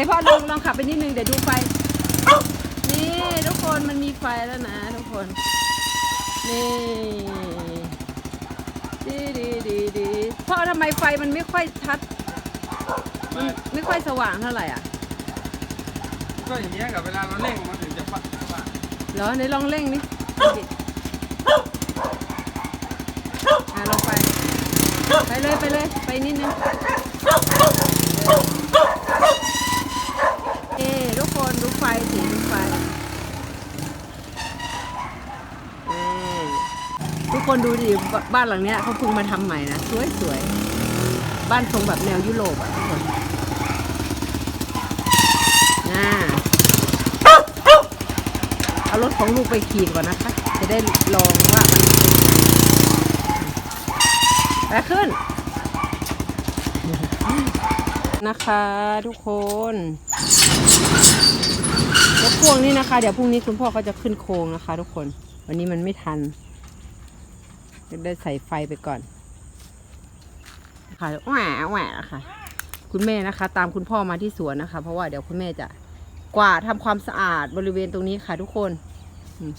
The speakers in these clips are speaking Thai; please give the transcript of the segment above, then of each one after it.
ในพ่อลองลองขับไปนิดนึงเดี๋ยวดูไฟ นี่ทุกคนมันมีไฟแล้วนะทุกคน นี่ดีดีดีดีพ่อทำไมไฟมันไม่ค่อยชัดมันไม่ค่อยสว่างเท่าไหร่อะ ก็อย่างเงี้ยกับเวลาเราเร่งมันถึงจะปัดปัดเหรอไหนลองเร่งนี่อะลงไป ไปเลยไปเลยไปนิดนึงเอ้ทุกคนดูไฟสิดูไฟเอ้ทุก คนดูดิบ้านหลังเนี้ยเขาเพิ่งมาทำใหม่นะสวยสวยบ้านทรงแบบแนวยุโรปอะทุกคนน่าเอารถของลูกไปขี่ก่อนนะคะ จะได้ลองว่ามันไปขึ้น นะคะทุกคนรถพ่วงนี่นะคะ เดี๋ยวพรุ่งนี้คุณพ่อก็จะขึ้นโครงนะคะ ทุกคน วันนี้มันไม่ทัน จะได้ใส่ไฟไปก่อนค่ะแหวะแหวะค่ะ คุณแม่นะคะ ตามคุณพ่อมาที่สวนนะคะ เพราะว่าเดี๋ยวคุณแม่จะกวาดทำความสะอาดบริเวณตรงนี้ค่ะทุกคนอืม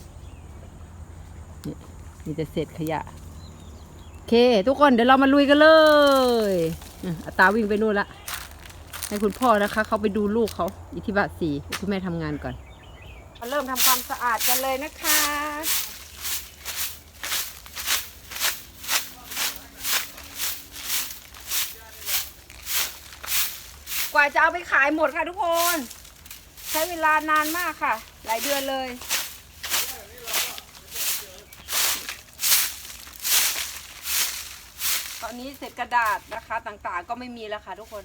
นี่มีแต่เศษขยะโอเค ทุกคนเดี๋ยวเรามาลุยกันเลยอะอัตราวิ่งไปนู่นละให้คุณพ่อนะคะ เขาไปดูลูกเขาอิทธิบาทสี่ให้คุณแม่ทำงานก่อน มาเริ่มทำความสะอาดกันเลยนะคะ กว่าจะเอาไปขายหมดค่ะทุกคน ใช้เวลานานมากค่ะ หลายเดือนเลย ตอนนี้เศษกระดาษนะคะต่างๆก็ไม่มีแล้วค่ะทุกคน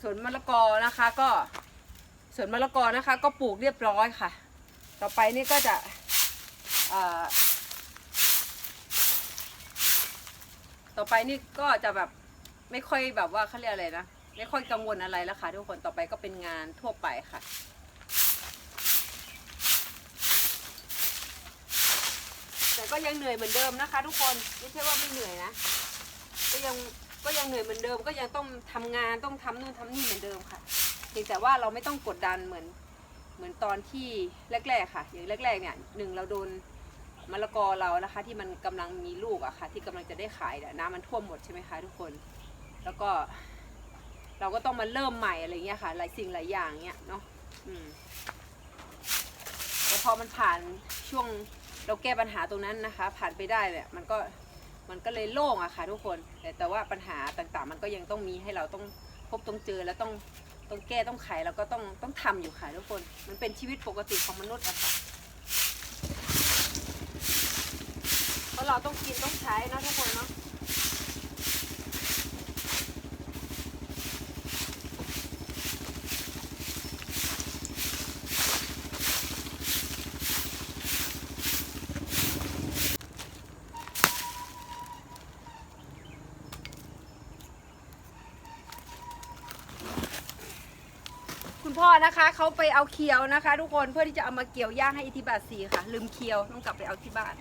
สวนมะละกอนะคะก็สวนมะละกอนะคะ ก็ปลูกเรียบร้อยค่ะ ต่อไปนี่ก็จะเอ่อ ต่อไปนี่ก็จะแบบไม่ค่อยแบบว่าเขาเรียกอะไรนะไม่ค่อยกังวลอะไรแล้วค่ะทุกคนต่อไปก็เป็นงานทั่วไปค่ะแต่ก็ยังเหนื่อยเหมือนเดิมนะคะ ทุกคนไม่ใช่ว่าไม่เหนื่อยนะก็ยังก็ยังเหนื่อยเหมือนเดิม ก็ยังต้องทำงานต้องทำนู่นทำนี่เหมือนเดิมค่ะเพียงแต่ว่าเราไม่ต้องกดดันเหมือนเหมือนตอนที่แรก ๆ ค่ะ อย่างแรก ๆ เนี่ยหนึ่งเราโดน มะละกอเรานะคะ ที่มันกำลังมีลูกอะค่ะ ที่กำลังจะได้ขายเนี่ยน้ำมันท่วมหมดใช่ไหมคะทุกคน แล้วก็ เราก็ต้องมาเริ่มใหม่อะไรเงี้ยค่ะ หลายสิ่งหลายอย่างเงี้ยเนาะอืมแต่พอมันผ่านช่วงเราแก้ปัญหาตรงนั้นนะคะ ผ่านไปได้เนี่ยมันก็มันก็เลยโล่งอะค่ะทุกคน แต่แต่ว่าปัญหาต่างๆ มันก็ยังต้องมีให้เราต้องพบต้องเจอแล้วต้องต้องแก้ต้องไขแล้วก็ต้องต้องทำอยู่ค่ะทุกคน มันเป็นชีวิตปกติของมนุษย์อะค่ะเพราะเราต้องกินต้องใช้นะทุกคนเนาะคุณพ่อนะคะเขาไปเอาเคียวนะคะ ทุกคนเพื่อที่จะเอามาเกี่ยวย่างให้อิทธิบาทสีค่ะ ลืมเคียวต้องกลับไปเอาที่บ้าน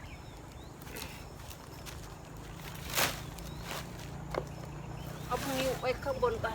เอาพรุ่งนี้ ไว้ข้างบนไป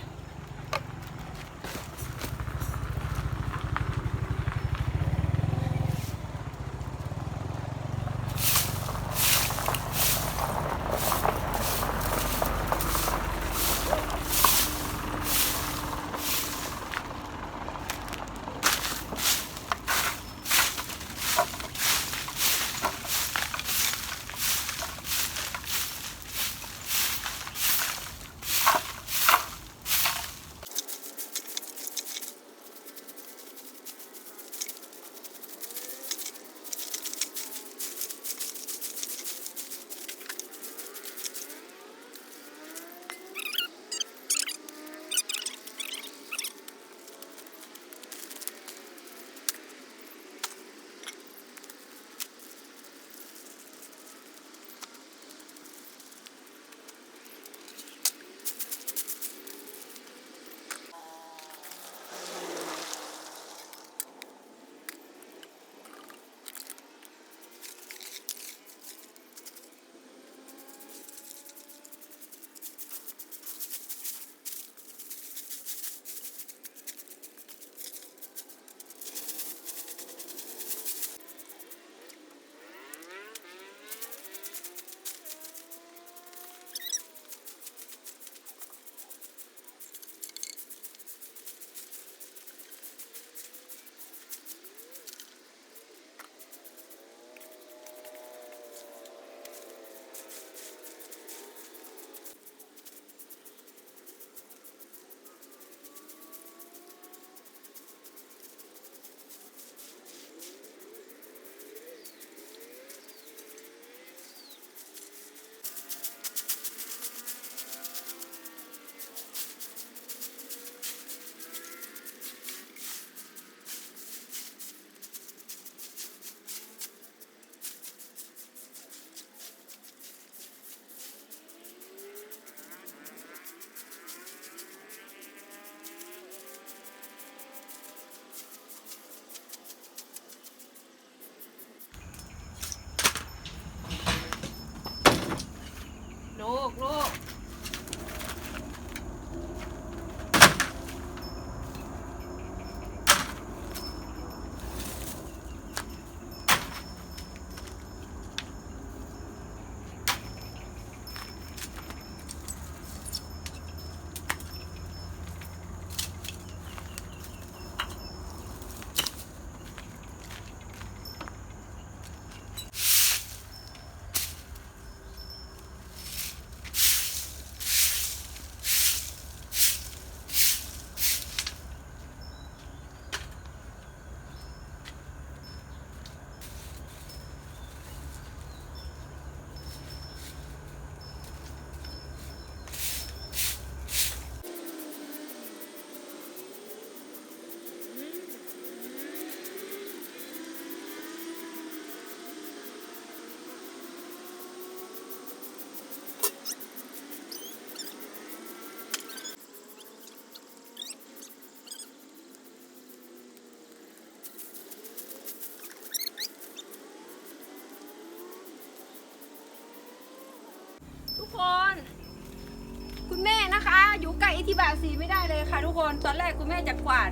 ล้อิทธิบาทสีไม่ได้เลยค่ะทุกคน ตอนแรกคุณแม่จะกวาด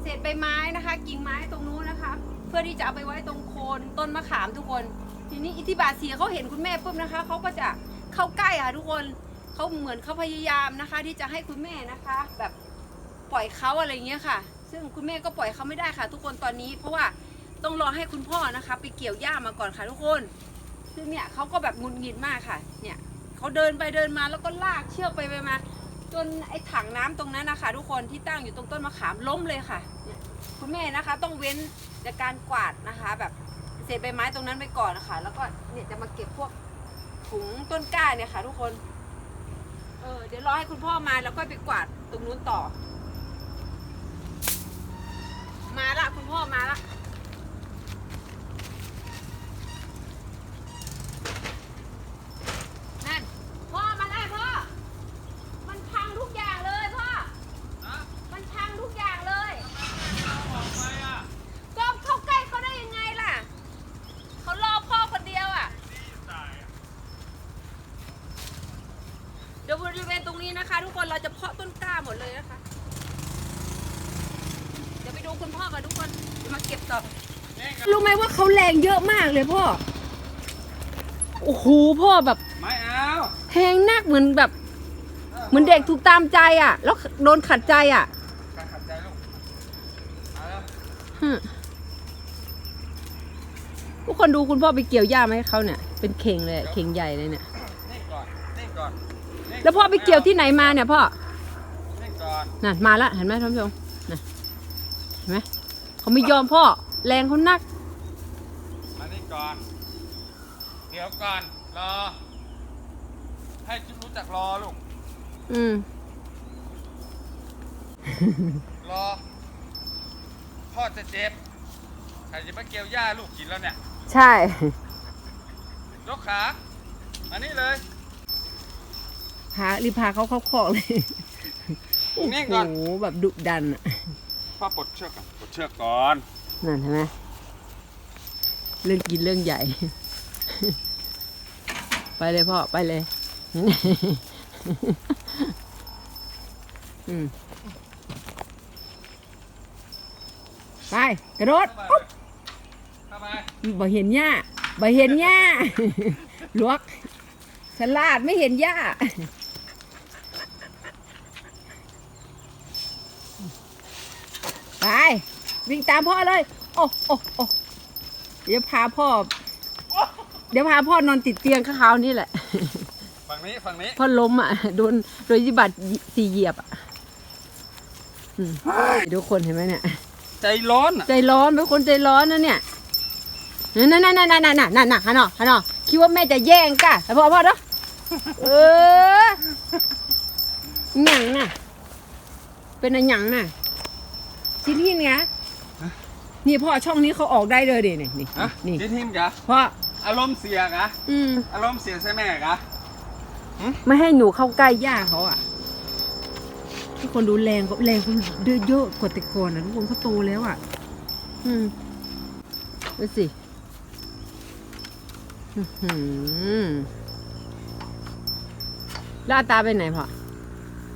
เศษใบไม้นะคะ กิ่งไม้ตรงนู้นนะคะ เพื่อที่จะเอาไปไว้ตรงโคนต้นมะขามทุกคน ทีนี้อิทธิบาทสีเขาเห็นคุณแม่ปุ๊บนะคะเขาก็จะเข้าใกล้ค่ะทุกคนเขาเหมือนเขาพยายามนะคะ ที่จะให้คุณแม่นะคะ แบบปล่อยเขาอะไรอย่างเงี้ยค่ะ ซึ่งคุณแม่ก็ปล่อยเขาไม่ได้ค่ะ ทุกคนตอนนี้ เพราะว่าต้องรอให้คุณพ่อนะคะ ไปเกี่ยวหญ้ามาก่อนค่ะทุกคน ซึ่งเนี่ยเขาก็แบบงุนงิดมากค่ะ เนี่ย เขาเดินไปเดินมาแล้วก็ลากเชือกไปไปมา จนไอ้ถังน้ำตรงนั้นนะคะทุกคนที่ตั้งอยู่ตรงต้นมะขามล้มเลยค่ะคุณแม่นะคะ ต้องเว้นจากการกวาดนะคะ แบบเศษใบไม้ตรงนั้นไปก่อนนะคะ แล้วก็เนี่ยจะมาเก็บพวกถุงต้นกล้าเนี่ยค่ะ ทุกคนเออเดี๋ยวรอให้คุณพ่อมาแล้วก็ไปกวาดตรงนู้นต่อ มาละคุณพ่อมาละ นั่นพ่อมาแล้วพ่อ มันพังทุกอย่างเลยพ่อ มันพังทุกอย่างเลย ก็เข้าใกล้เขาได้ยังไงล่ะ เขารอพ่อคนเดียวอะ เดี๋ยวบริเวณตรงนี้นะคะ ทุกคนเราจะเพาะต้นกล้าหมดเลยนะคะ เดี๋ยวไปดูคุณพ่อกับทุกคนเดี๋ยวมาเก็บต่อรู้ไหมว่าเขาแรงเยอะมากเลยพ่อ โอ้โหพ่อแบบ ไม่เอาแทงนักเหมือนแบบ เหมือนเด็กถูกตามใจอะ แล้วโดนขัดใจอะการขัดใจลูกเอาแล้วฮึทุกคนดูคุณพ่อไปเกี่ยวหญ้าไหมาให้เขาเนี่ย เป็นเข่งเลยอะเข่งใหญ่เลยเนี่ย นิ่งก่อนนิ่งก่อนนิ่ง แล้วพ่อไปเกี่ยวที่ไหนมาเนี่ยพ่อนิ่งก่อนน่ะมาละเห็นไหมท่านผู้ชมน่ะเห็นไหมเขาไม่ยอมพ่อแรงเขานักมานิ่งก่อนเดี๋ยวก่อนรอให้รู้จักรอลูกอืมรอพ่อจะเจ็บใครจะมาเกี่ยวหญ้าลูกกินแล้วเนี่ย ใช่ยกขามานี่เลย พารีบพาเขาเข้าคอกเลยนิ่งโอ้ก่อน โหแบบดุดันอะพ่อปลดเชือกก่อนปลดเชือกก่อนนั่นเห็นไหมเรื่องกินเรื่องใหญ่ ไปเลยพ่อ ไปเลย อืมไป กระโดดเข้าไปเข้าไปบ่เห็นหญ้าบ่เห็นหญ้า ลวกฉลาดไม่เห็นหญ้า ไป วิ่งตามพ่อเลย โอ้โอ้โอ้เดี๋ยวพาพ่อ เดี๋ยวพาพ่อนอนติดเตียงข้าวนี่แหละ ฝั่งนี้ฝั่งนี้พ่อล้มอะโดนโดยยิบัตรสี่เหยียบอะอืมทุกคนเห็นไหมเนี่ย ใจร้อนอะใจร้อนเป็นคนใจร้อนนะเนี่ยนั่นนั่นนั่นนั่นนั่นนั่นนั่นฮะเนาะฮะเนาะคิดว่าแม่จะแย่งกะแต่พ่อพ่อเนาะเออหยังน่ะ เป็นอะไรหยังน่ะชิ้นหินไง นี่พ่อช่องนี้เขาออกได้เลยดินี่นี่ฮะนี่จิทิมกะพ่ออารมณ์เสียกะอืมอารมณ์เสียใช่ไหมกะไม่ให้หนูเข้าใกล้ย่าเขาอะทุกคนดูแรงเขาแรงเขาเยอะเยอะกว่าแต่ก่อนนะทุกคนเขาโตแล้วอะ อืมดูสิอื้อหือแล้วอาตาไปไหนพ่อ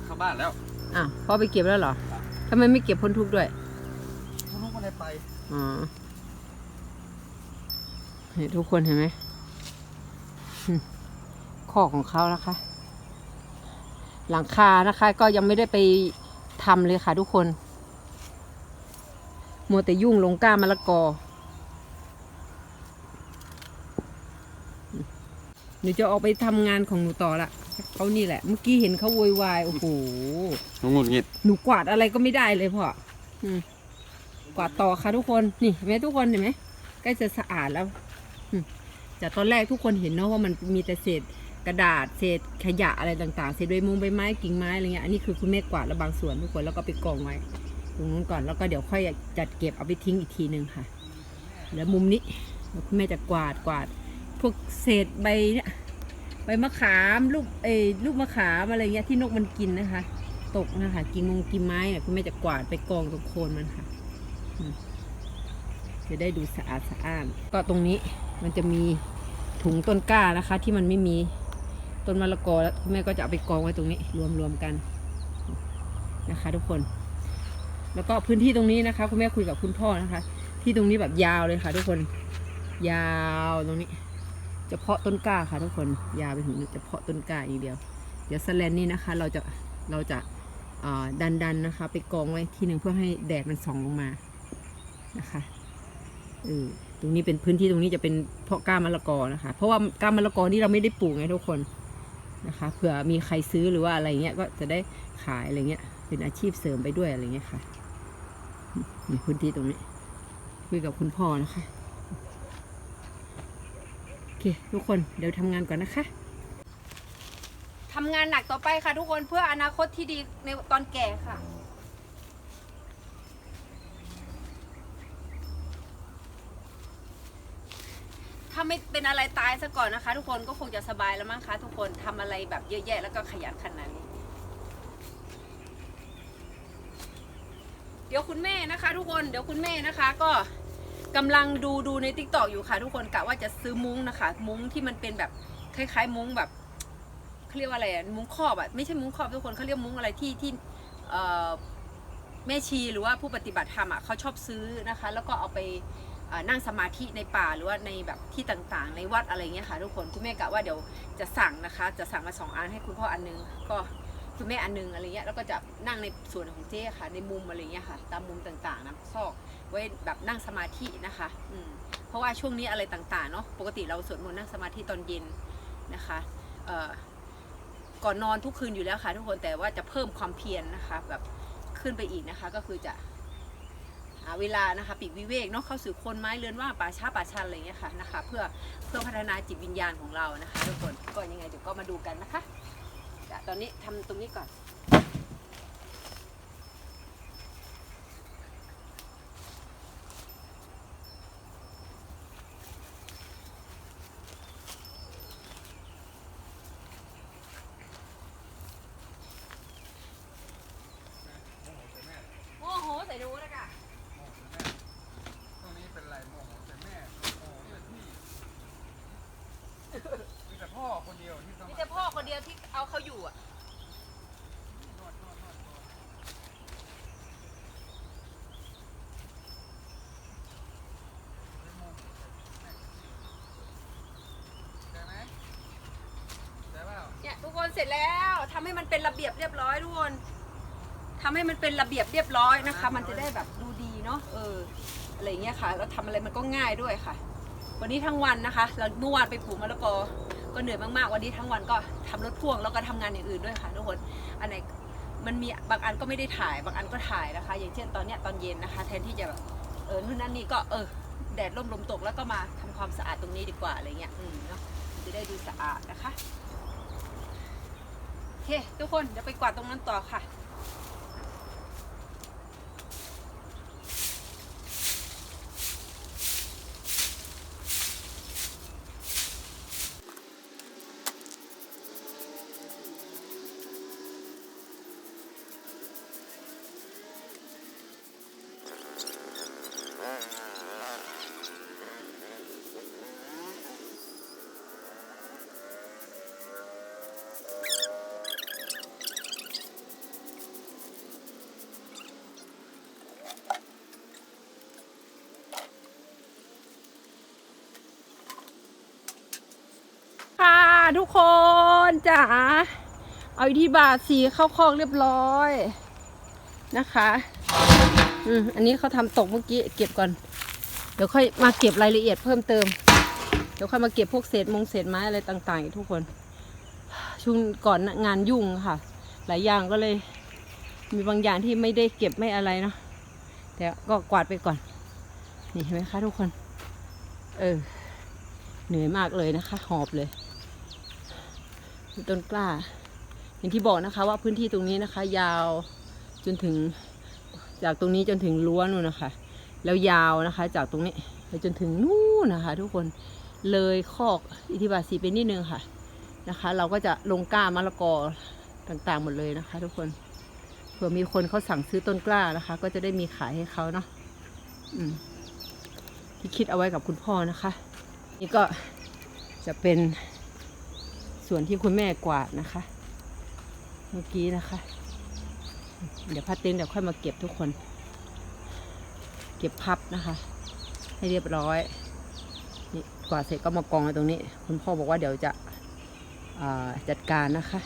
เข้าบ้านแล้ว อ้าวพ่อไปเก็บแล้วเหรอทำไมไม่เก็บพ้นทุกข์ด้วยคุณลูกไม่ได้ไป อ๋อเห็นทุกคนเห็นไหมหึข้อของเขานะคะ หลังคานะคะ ก็ยังไม่ได้ไปทำเลยค่ะทุกคน มัวแต่ยุ่งลงก้ามะละกอหนูจะออกไปทำงานของหนูต่อละเขานี่แหละ เมื่อกี้เห็นเขาโวยวายโอ้โหหงุดหงิดหนูกวาดอะไรก็ไม่ได้เลยพ่ออืม กวาดต่อค่ะทุกคน นี่เห็นไหมทุกคนเห็นไหมใกล้จะสะอาดแล้วจากตอนแรกทุกคนเห็นเนาะว่ามันมีแต่เศษกระดาษเศษขยะอะไรต่างๆ เศษใบมงใบไม้กิ่งไม้อะไรเงี้ยอันนี้คือคุณแม่กวาดแล้วบางส่วนทุกคนแล้วก็ไปกองไว้ตรงนู้นก่อนแล้วก็เดี๋ยวค่อยจัดเก็บเอาไปทิ้งอีกทีหนึ่งค่ะแล้วมุมนี้คุณแม่จะกวาดกวาด พวกเศษใบเนี่ยใบมะขามลูกเอยลูกมะขามอะไรเงี้ยที่นกมันกินนะคะ ตกนะคะกิ่งมงกิ่งไม้เนี่ยคุณแม่จะกวาดไปกองตรงโคนมันค่ะ จะได้ดูสะอาดสะอ้านก็ตรงนี้มันจะมีถุงต้นกล้านะคะ ที่มันไม่มีต้นมะละกอแล้วคุณแม่ก็จะเอาไปกองไว้ตรงนี้ รวมๆกันนะคะ ทุกคน แล้วก็พื้นที่ตรงนี้นะคะ คุณแม่คุยกับคุณพ่อนะคะ ที่ตรงนี้แบบยาวเลยค่ะ ทุกคน ยาวตรงนี้จะเพาะต้นกล้าค่ะ ทุกคนยาวไปถึงจะเพาะต้นกล้าอย่างเดียว เดี๋ยวสแลนนี่นะคะ เราจะเราจะดันดันนะคะ ไปกองไว้ที่หนึ่งเพื่อให้แดดมันส่องลงมา นะคะเออตรงนี้เป็นพื้นที่ตรงนี้จะเป็นเพาะก้ามะละกอนะคะ เพราะว่าก้ามะละกอนี่เราไม่ได้ปลูกไงทุกคนนะคะเผื่อมีใครซื้อหรือว่าอะไรเงี้ยก็จะได้ขายอะไรเงี้ย เป็นอาชีพเสริมไปด้วยอะไรเงี้ยค่ะนี่พื้นที่ตรงนี้คุยกับคุณพ่อนะคะโอเคทุกคนเดี๋ยวทำงานก่อนนะคะทำงานหนักต่อไปค่ะทุกคนเพื่ออนาคตที่ดีในตอนแก่ค่ะาไม่เป็นอะไรตายซะก่อนนะคะ ทุกคนก็คงจะสบายแล้วมั้งคะทุกคนทำอะไรแบบเยอะแยะแล้วก็ขยันขนาดนี้เดี๋ยวคุณแม่นะคะ ทุกคนเดี๋ยวคุณแม่นะคะ ก็กำลังดูดูในทิกตอกอยู่ค่ะ ทุกคนกะว่าจะซื้อมุ้งนะคะ มุ้งที่มันเป็นแบบคล้าย ๆ มุ้งแบบเขาเรียกว่าอะไรอะมุ้งครอบอะไม่ใช่มุ้งครอบทุกคนเขาเรียกมุ้งอะไรที่ที่แม่ชีหรือว่าผู้ปฏิบัติธรรมอะเขาชอบซื้อนะคะ แล้วก็เอาไป นั่งสมาธิในป่าหรือว่าในแบบที่ต่างๆ ในวัดอะไรเงี้ยค่ะทุกคนคุณแม่กะว่าเดี๋ยวจะสั่งนะคะ จะสั่งมาสองอันให้คุณพ่ออันนึงก็คุณแม่อันนึงอะไรเงี้ยแล้วก็จะนั่งในส่วนของเจ๊ค่ะ ในมุมอะไรเงี้ยค่ะ ตามมุมต่างๆนะซอกไว้แบบนั่งสมาธินะคะอืมเพราะว่าช่วงนี้อะไรต่างๆเนาะปกติเราสวดมนต์นั่งสมาธิตอนเย็นนะคะเอ่อก่อนนอนทุกคืนอยู่แล้วค่ะ ทุกคนแต่ว่าจะเพิ่มความเพียรนะคะ แบบขึ้นไปอีกนะคะ ก็คือจะ เวลานะคะปีกวิเวกเนาะเข้าสู่คนไม้เรือนว่าป่าช้าป่าชันอะไรอย่างเงี้ยค่ะนะคะ เพื่อเพื่อพัฒนาจิตวิญญาณของเรานะคะทุกคนก็ยังไงเดี๋ยวก็มาดูกันนะคะแต่ตอนนี้ทำตรงนี้ก่อน โอ้โหใส่ดูแล้วกัน ตรงนี้เป็นไรโมโหแต่แม่โมโหแต่พี่มีแต่พ่อคนเดียวที่ต้อง มีแต่พ่อคนเดียวที่เอาเขาอยู่อะ นวดนวดนวดนวดไม่โมโหแต่แม่ใช่ไหมใช่เปล่า เสร็จแล้วทำให้มันเป็นระเบียบเรียบร้อยทุกคนทำให้มันเป็นระเบียบเรียบร้อยนะคะ มันจะได้แบบดูดีเนาะเอออะไรอย่างเงี้ยค่ะแล้วทำอะไรมันก็ง่ายด้วยค่ะ วันนี้ทั้งวันนะคะ เราเมื่อวานไปปลูกมะละกอก็เหนื่อยมากๆวันนี้ทั้งวันก็ทำรถพ่วงแล้วก็ทำงานอย่างอื่นด้วยค่ะทุกคนอันไหนมันมีบางอันก็ไม่ได้ถ่ายบางอันก็ถ่ายนะคะ อย่างเช่นตอนเนี้ยตอนเย็นนะคะ แทนที่จะแบบเออนู่นนั่นนี่ก็เออแดดร่มลมตกแล้วก็มาทำความสะอาดตรงนี้ดีกว่าอะไรเงี้ยอืมเนาะมันจะได้ดูสะอาดนะคะ เค ทุกคนเดี๋ยวไปกวาดตรงนั้นต่อค่ะ จ๋าเอาที่บาสีเข้าคอกเรียบร้อยนะคะอืมอันนี้เขาทำตกเมื่อกี้เก็บก่อน เดี๋ยวค่อยมาเก็บรายละเอียดเพิ่มเติม เดี๋ยวค่อยมาเก็บพวกเศษมงเศษไม้อะไรต่างๆทุกคน ช่วงก่อนงานยุ่งค่ะ หลายอย่างก็เลย มีบางอย่างที่ไม่ได้เก็บไม่อะไรเนาะแต่ก็กวาดไปก่อน นี่เห็นไหมคะทุกคน เออ เหนื่อยมากเลยนะคะ หอบเลย มีต้นกล้า อย่างที่บอกนะคะ ว่าพื้นที่ตรงนี้นะคะ ยาวจนถึงจากตรงนี้จนถึงรั้วนู่นนะคะ แล้วยาวนะคะ จากตรงนี้ไปจนถึงนู่นนะคะ ทุกคนเลยคอกอิทธิบาทสีไปนิดนึงค่ะนะคะ เราก็จะลงกล้ามะละกอต่างๆหมดเลยนะคะ ทุกคนเผื่อมีคนเขาสั่งซื้อต้นกล้านะคะ ก็จะได้มีขายให้เขาเนาะที่คิดเอาไว้กับคุณพ่อนะคะ นี่ก็จะเป็น ส่วนที่คุณแม่กวาดนะคะ เมื่อกี้นะคะ เดี๋ยวพัดเต็นเดี๋ยวค่อยมาเก็บทุกคน เก็บพับนะคะ ให้เรียบร้อยนี่กวาดเสร็จก็มากองไว้ตรงนี้ คุณพ่อบอกว่าเดี๋ยวจะจัดการนะคะ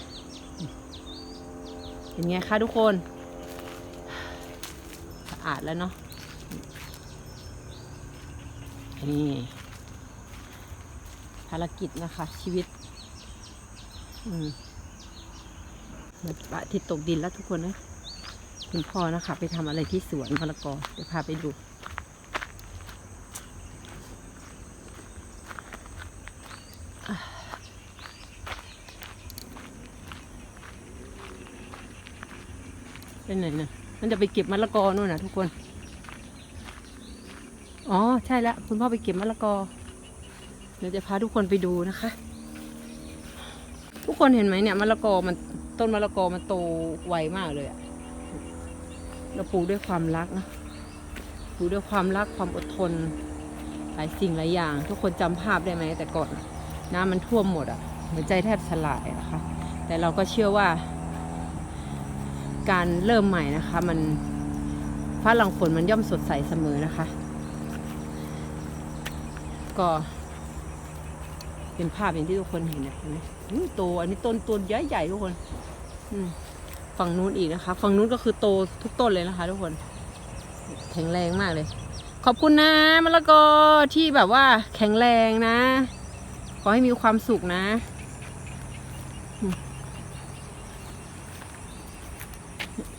เป็นไงคะทุกคนสะอาดแล้วเนาะนี่ภารกิจนะคะชีวิต อืมพระทิตย์ตกดินแล้วทุกคนนะคุณพ่อนะคะ ไปทำอะไรที่สวนมะละกอเดี๋ยวพาไปดูเป็นไหนนะมันจะไปเก็บมะละกอนู่นนะทุกคน อ๋อ ใช่แล้ว คุณพ่อไปเก็บมะละกอ เดี๋ยวจะพาทุกคนไปดูนะคะ ทุกคนเห็นไหมเนี่ยมะละกอมันต้นมะละกอมันโตไวมากเลยอะเราปลูกด้วยความรักนะปลูกด้วยความรักความอดทน หลายสิ่งหลายอย่าง ทุกคนจำภาพได้ไหมแต่ก่อนน้ำมันท่วมหมดอะหัวใจแทบสลายนะคะ แต่เราก็เชื่อว่า การเริ่มใหม่นะคะ มันฟ้าหลังฝนมันย่อมสดใสเสมอนะคะ ก็เป็นภาพอย่างที่ทุกคนเห็นนะเห็นไหม โตอันนี้ต้นต้นใหญ่ๆทุกคนฝั่งนู้นอีกนะคะ ฝั่งนู้นก็คือโตทุกต้นเลยนะคะ ทุกคน แข็งแรงมากเลย ขอบคุณนะมะละกอที่แบบว่าแข็งแรงนะ ขอให้มีความสุขนะ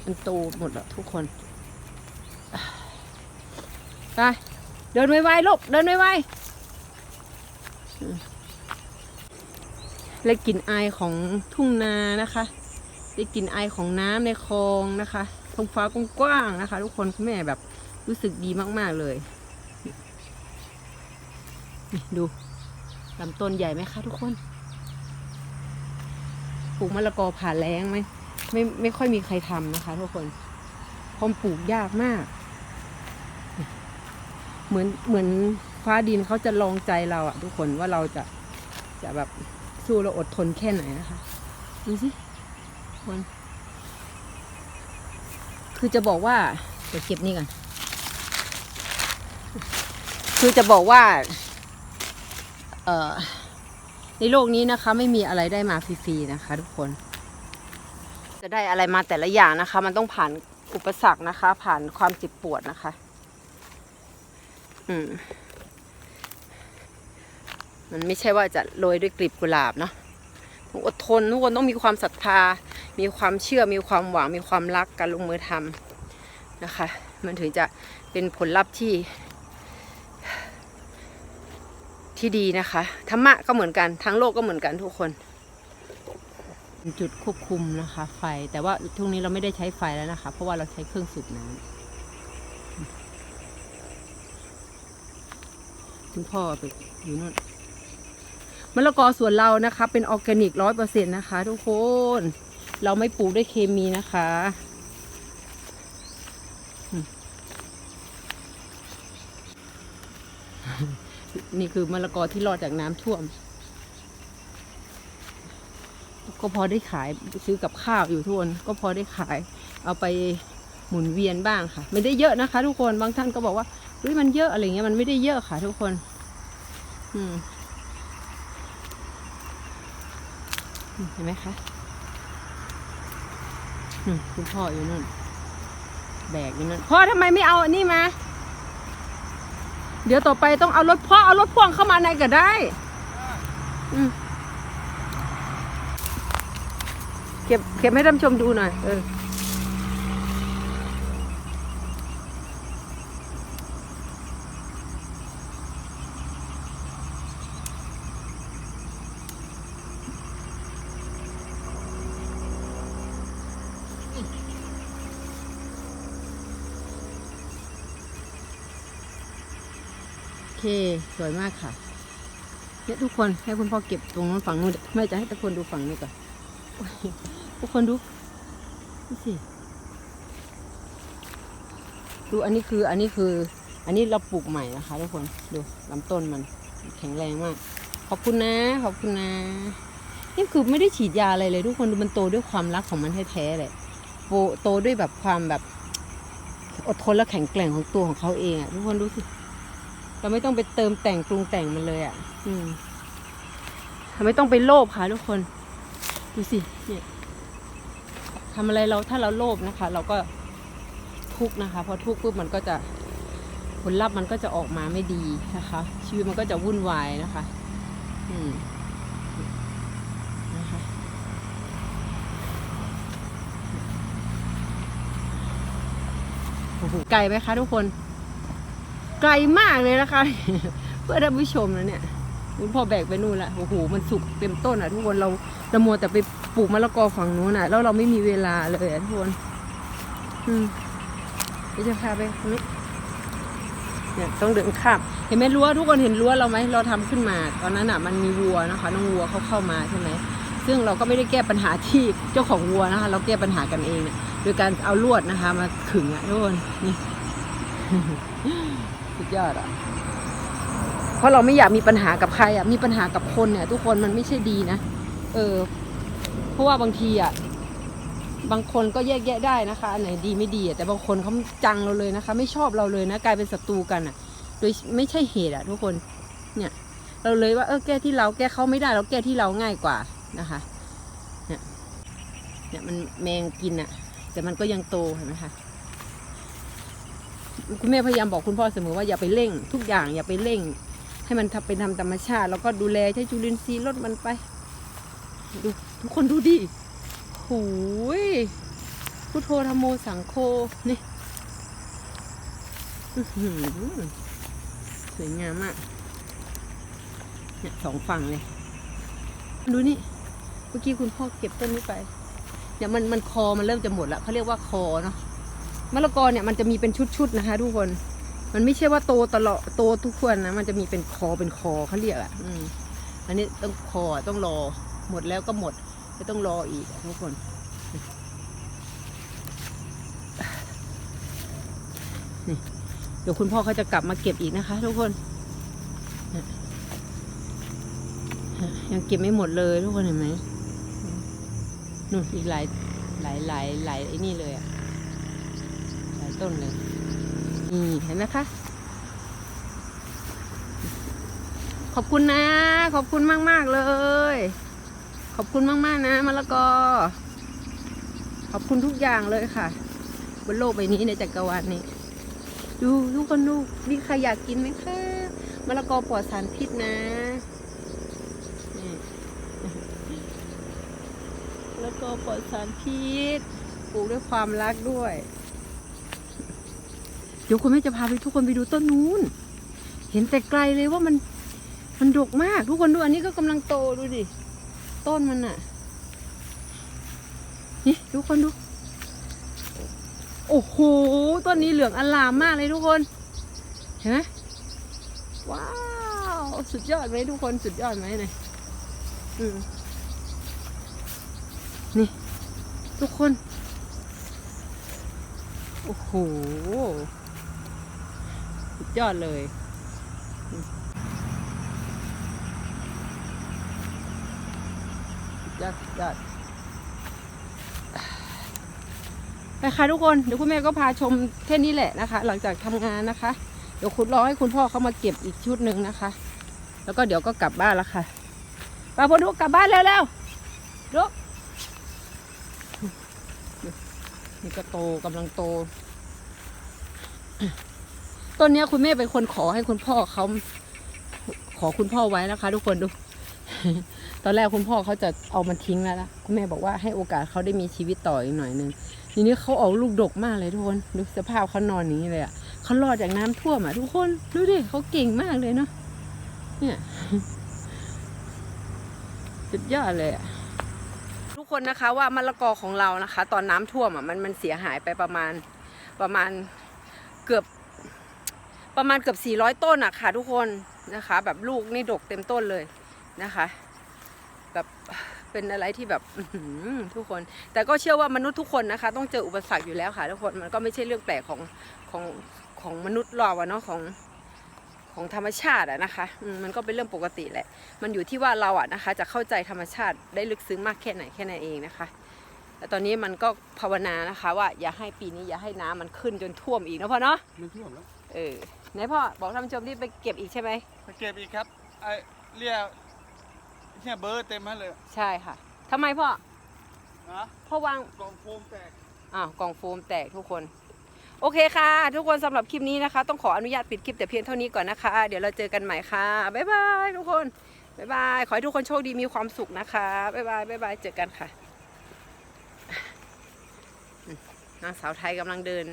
มันโตหมดแล้วทุกคน ไป เดินไวๆลูกเดินไวๆ และกลิ่นอายของทุ่งนานะคะได้กลิ่นไอของน้ำในคลองนะคะท้องฟ้ากว้างๆนะคะ ทุกคนคุณแม่แบบรู้สึกดีมากๆเลยดูลำต้นใหญ่ไหมคะทุกคนปลูกมะละกอผ่าแล้งไหมไม่ไม่ค่อยมีใครทำนะคะ ทุกคนเพราะมันปลูกยากมาก เหมือนเหมือนฟ้าดินเขาจะลองใจเราอะทุกคนว่าเราจะจะแบบ สู้เราอดทนแค่ไหนนะคะ ดูสิคนคือจะบอกว่าเดี๋ยวเก็บนี่ก่อนคือจะบอกว่า เอ่อ ในโลกนี้นะคะ ไม่มีอะไรได้มาฟรีๆนะคะ ทุกคน จะได้อะไรมาแต่ละอย่างนะคะ มันต้องผ่านอุปสรรคนะคะ ผ่านความเจ็บปวดนะคะ อืม มันไม่ใช่ว่าจะโรยด้วยกลีบกุหลาบเนาะต้องอดทนทุกคนต้องมีความศรัทธา มีความเชื่อ มีความหวัง มีความรักการลงมือทำนะคะ มันถึงจะเป็นผลลัพธ์ที่ ที่ดีนะคะธรรมะก็เหมือนกันทั้งโลกก็เหมือนกันทุกคน จุดควบคุมนะคะ ไฟแต่ว่าทุกนี้เราไม่ได้ใช้ไฟแล้วนะคะ เพราะว่าเราใช้เครื่องสูบน้ำคุณพ่อไปอยู่นู่น มะละกอสวนเรานะคะ เป็นออร์แกนิกร้อยเปอร์เซ็นต์นะคะ ทุกคน เราไม่ปลูกด้วยเคมีนะคะ นี่คือมะละกอที่รอดจากน้ำท่วม ก็พอได้ขายซื้อกับข้าวอยู่ทุกคน ก็พอได้ขาย เอาไปหมุนเวียนบ้างค่ะ ไม่ได้เยอะนะคะ ทุกคนบางท่านก็บอกว่าเฮ้ยมันเยอะอะไรเงี้ยมันไม่ได้เยอะค่ะ ทุกคน อืม อืม เห็นไหมคะคุณพ่ออยู่นู่น แบกอยู่นู่นพ่อทำไมไม่เอาอันนี้มา เดี๋ยวต่อไปต้องเอารถพ่อเอารถพ่วงเข้ามาในก็ได้ อืมเก็บเก็บให้ท่านชมดูหน่อย เออ เค สวยมากค่ะเนี่ยทุกคนให้คุณพ่อเก็บตรงนู้นฝั่งนู้นไม่จะให้ทุกคนดูฝั่งนี้ก่อนทุกคนดูดูสิดูอันนี้คืออันนี้คือ อันนี้เราปลูกใหม่นะคะ ทุกคนดูลำต้นมันแข็งแรงมาก ขอบคุณนะ ขอบคุณนะนี่คือไม่ได้ฉีดยาอะไรเลย ทุกคนดูมันโตด้วยความรักของมันแท้ๆเลยโตโตด้วยแบบความแบบอดทนและแข็งแกร่งของตัวของเขาเองอะทุกคนดูสิ เราไม่ต้องไปเติมแต่งปรุงแต่งมันเลยอะ่ะ อืมเราไม่ต้องไปโลภค่ะทุกคน ดูสิเนี่ยทำอะไรเราถ้าเราโลภนะคะ เราก็ทุกข์นะคะพอทุกข์ปุ๊บมันก็จะผลลัพธ์มันก็จะออกมาไม่ดีนะคะ ชีวิตมันก็จะวุ่นวายนะคะ อืมนะคะโอ้โหไกลไหมคะทุกคน ไกลมากเลยนะคะ เพื่อท่านผู้ชมนะเนี่ยพ่อแบกไปนู่นละโอ้โหมันสุกเต็มต้นอะ ทุกคนเราเรามัวแต่ไปปลูกมะละกอฝั่งนู้นอะ แล้วเราไม่มีเวลาเลยทุกคนอืมจะพาไปนี้เนี่ยต้องเดินข้ามเห็นไหมรั้วทุกคนเห็นรั้วเราไหมเราทำขึ้นมา ตอนนั้นอะ มันมีวัวนะคะ น้องวัวเขาเข้ามาใช่ไหมซึ่งเราก็ไม่ได้แก้ปัญหาที่เจ้าของวัวนะคะ เราแก้ปัญหากันเองเนี่ยโดยการเอาลวดนะคะ มาขึงอะทุกคนนี่ ยอดอะ เพราะเราไม่อยากมีปัญหากับใครอะ มีปัญหากับคนเนี่ย ทุกคนมันไม่ใช่ดีนะ เออ เพราะว่าบางทีอะ บางคนก็แยกแยะได้นะคะอันไหนดีไม่ดีอะ แต่บางคนเขาจังเราเลยนะคะ ไม่ชอบเราเลยนะ กลายเป็นศัตรูกันอะ โดยไม่ใช่เหตุอะ ทุกคน เนี่ย เราเลยว่า เออ แก้ที่เรา แก้เขาไม่ได้ เราแก้ที่เราง่ายกว่านะคะ เนี่ย เนี่ยมันแมงกินอะ แต่มันก็ยังโตเห็นไหมคะ คุณแม่พยายามบอกคุณพ่อเสมอว่าอย่าไปเร่ง ทุกอย่างอย่าไปเร่ง ให้มันทำเป็นทำธรรมชาติ แล้วก็ดูแลใช้จุลินทรีย์ลดมันไปดูทุกคนดูดิโอ้ยพุทโธธรรมโมสังโฆนี่อือหือสวยงามมากเนี่ยสองฝั่งเลย ดูนี่ เมื่อกี้คุณพ่อเก็บต้นนี้ไป เดี๋ยวมันมันคอมันเริ่มจะหมดแล้วเขาเรียกว่าคอเนาะ มะละกอเนี่ยมันจะมีเป็นชุดๆนะคะ ทุกคน มันไม่ใช่ว่าโตตลอดโตทุกคนนะ มันจะมีเป็นคอเป็นคอเขาเรียกอะอืมอันนี้ต้องคอต้องรอหมดแล้วก็หมดไม่ต้องรออีกทุกคน เดี๋ยวคุณพ่อเขาจะกลับมาเก็บอีกนะคะ ทุกคน ยังเก็บไม่หมดเลยทุกคนเห็นไหมนู่นอีกหลายหลายหลายหลายไอ้นี่เลยอะหลาย ต้นเลยนี่เห็นไหมคะ ขอบคุณนะ ขอบคุณมากมากๆเลย ขอบคุณมากมากๆนะมะละกอ ขอบคุณทุกอย่างเลยค่ะ บนโลกใบนี้ในจักรวาลนี้ ดูทุกคนดูมีใครอยากกินไหมคะมะละกอปลอดสารพิษนะนี่มะละกอปลอดสารพิษ ปลูกด้วยความรักด้วย เดี๋ยวคุณแม่จะพาไปทุกคนไปดูต้นนู้น เห็นแต่ไกลเลยว่ามันมันดกมาก ทุกคนดูอันนี้ก็กำลังโตดูดิ ต้นมันอะนี่ทุกคนดู โอ้โห ต้นนี้เหลืองอลามมากเลยทุกคน เห็นไหมว้าว สุดยอดไหมทุกคนสุดยอดไหมเนี่ยนี่ ทุกคน โอ้โห ยอดเลย ยอดยอดไปค่ะทุกคน เดี๋ยวคุณแม่ก็พาชมแค่นี้แหละนะคะ หลังจากทำงานนะคะ เดี๋ยวคุณรอให้คุณพ่อเขามาเก็บอีกชุดหนึ่งนะคะ แล้วก็เดี๋ยวก็กลับบ้านแล้วค่ะป้าพนุกกลับบ้านเร็วๆดกนี่ก็โตกำลังโต ต้นนี้คุณแม่เป็นคนขอให้คุณพ่อเขาขอคุณพ่อไว้นะคะ ทุกคนดู ตอนแรกคุณพ่อเขาจะเอามันทิ้งแล้วนะคุณแม่บอกว่าให้โอกาสเขาได้มีชีวิตต่ออีกหน่อยนึงทีนี้เขาออกลูกดกมากเลยทุกคนดูสภาพเขานอนอย่างนี้เลยอะเขารอดจากน้ำท่วมอะทุกคนดูดิเขาเก่งมากเลยเนาะเนี่ยสุดยอดเลยอะทุกคนนะคะว่ามะละกอของเรานะคะ ตอนน้ำท่วมอะมันมันเสียหายไปประมาณประมาณเกือบ ประมาณเกือบ 400 ต้นอะค่ะทุกคนนะคะ แบบลูกนี่ดกเต็มต้นเลยนะคะแบบเป็นอะไรที่แบบอื้อหือทุกคน แต่ก็เชื่อว่ามนุษย์ทุกคนนะคะ ต้องเจออุปสรรคอยู่แล้วค่ะทุกคนมันก็ไม่ใช่เรื่องแปลกของของของมนุษย์เราอะเนาะของของธรรมชาติอะนะคะอืมมันก็เป็นเรื่องปกติแหละ มันอยู่ที่ว่าเราอะนะคะ จะเข้าใจธรรมชาติได้ลึกซึ้งมากแค่ไหนแค่นั้นเองนะคะแต่ตอนนี้มันก็ภาวนานะคะ ว่าอย่าให้ปีนี้อย่าให้น้ำมันขึ้นจนท่วมอีกนะพ่อเนาะมันท่วมแล้วเออ ไหนพ่อบอกท่านผู้ชมที่ไปเก็บอีกใช่ไหมไปเก็บอีกครับไอ้เรียกเนี่ยเบอร์เต็มให้เลยใช่ค่ะทำไมพ่อนะพ่อวาง กล่องโฟมแตก อ้าวกล่องโฟมแตกทุกคน โอเคค่ะ ทุกคนสำหรับคลิปนี้นะคะ ต้องขออนุญาตปิดคลิปแต่เพียงเท่านี้ก่อนนะคะ เดี๋ยวเราเจอกันใหม่ค่ะ บ๊ายบายทุกคน บ๊ายบาย ขอให้ทุกคนโชคดีมีความสุขนะคะ บ๊ายบาย บ๊ายบาย เจอกันค่ะนางสาวไทยกำลังเดิน